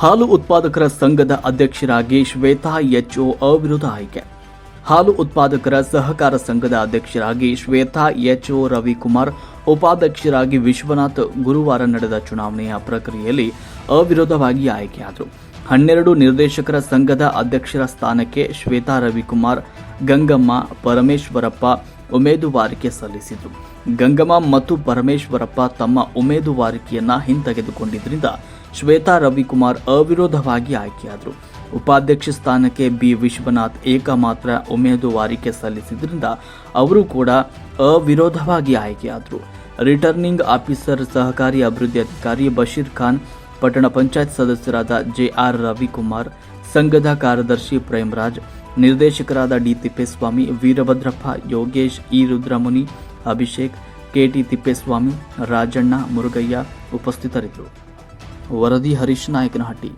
ಹಾಲು ಉತ್ಪಾದಕರ ಸಂಘದ ಅಧ್ಯಕ್ಷರಾಗಿ ಶ್ವೇತಾ ಎಚ್ ಒ ಅವಿರೋಧ ಆಯ್ಕೆ. ಹಾಲು ಉತ್ಪಾದಕರ ಸಹಕಾರ ಸಂಘದ ಅಧ್ಯಕ್ಷರಾಗಿ ಶ್ವೇತಾ ಎಚ್ ಎಚ್ಒ ರವಿಕುಮಾರ್, ಉಪಾಧ್ಯಕ್ಷರಾಗಿ ವಿಶ್ವನಾಥ್ ಗುರುವಾರ ನಡೆದ ಚುನಾವಣೆಯ ಪ್ರಕ್ರಿಯೆಯಲ್ಲಿ ಅವಿರೋಧವಾಗಿ ಆಯ್ಕೆಯಾದರು. ಹನ್ನೆರಡು ನಿರ್ದೇಶಕರ ಸಂಘದ ಅಧ್ಯಕ್ಷರ ಸ್ಥಾನಕ್ಕೆ ಶ್ವೇತಾ ರವಿಕುಮಾರ್, ಗಂಗಮ್ಮ, ಪರಮೇಶ್ವರಪ್ಪ ಉಮೇದುವಾರಿಕೆ ಸಲ್ಲಿಸಿದರು. ಗಂಗಮ್ಮ ಮತ್ತು ಪರಮೇಶ್ವರಪ್ಪ ತಮ್ಮ ಉಮೇದುವಾರಿಕೆಯನ್ನು ಹಿಂತೆಗೆದುಕೊಂಡಿದ್ದರಿಂದ ಶ್ವೇತಾ ರವಿಕುಮಾರ್ ಅವಿರೋಧವಾಗಿ ಆಯ್ಕೆಯಾದರು. ಉಪಾಧ್ಯಕ್ಷ ಸ್ಥಾನಕ್ಕೆ ಬಿ. ವಿಶ್ವನಾಥ್ ಏಕಮಾತ್ರ ಉಮೇದುವಾರಿಕೆ ಸಲ್ಲಿಸಿದ್ರಿಂದ ಅವರು ಕೂಡ ಅವಿರೋಧವಾಗಿ ಆಯ್ಕೆಯಾದರು. ರಿಟರ್ನಿಂಗ್ ಆಫೀಸರ್ ಸಹಕಾರಿ ಅಭಿವೃದ್ಧಿ ಅಧಿಕಾರಿ ಬಶೀರ್ ಖಾನ್, ಪಟ್ಟಣ ಪಂಚಾಯತ್ ಸದಸ್ಯರಾದ ಜೆ ಆರ್ ರವಿಕುಮಾರ್, ಸಂಘದ ಕಾರ್ಯದರ್ಶಿ ಪ್ರೇಮರಾಜ್, ನಿರ್ದೇಶಕರಾದ D. Thippeswamy, Veerabhadrappa, Yogesh, E. Rudramuni, Abhishek K T Thippeswamy, Rajanna, Murugaiah ಉಪಸ್ಥಿತರಿದ್ದರು. ವರದಿ ಹರೀಶ್ ನಾಯಕನಹಟ್ಟಿ.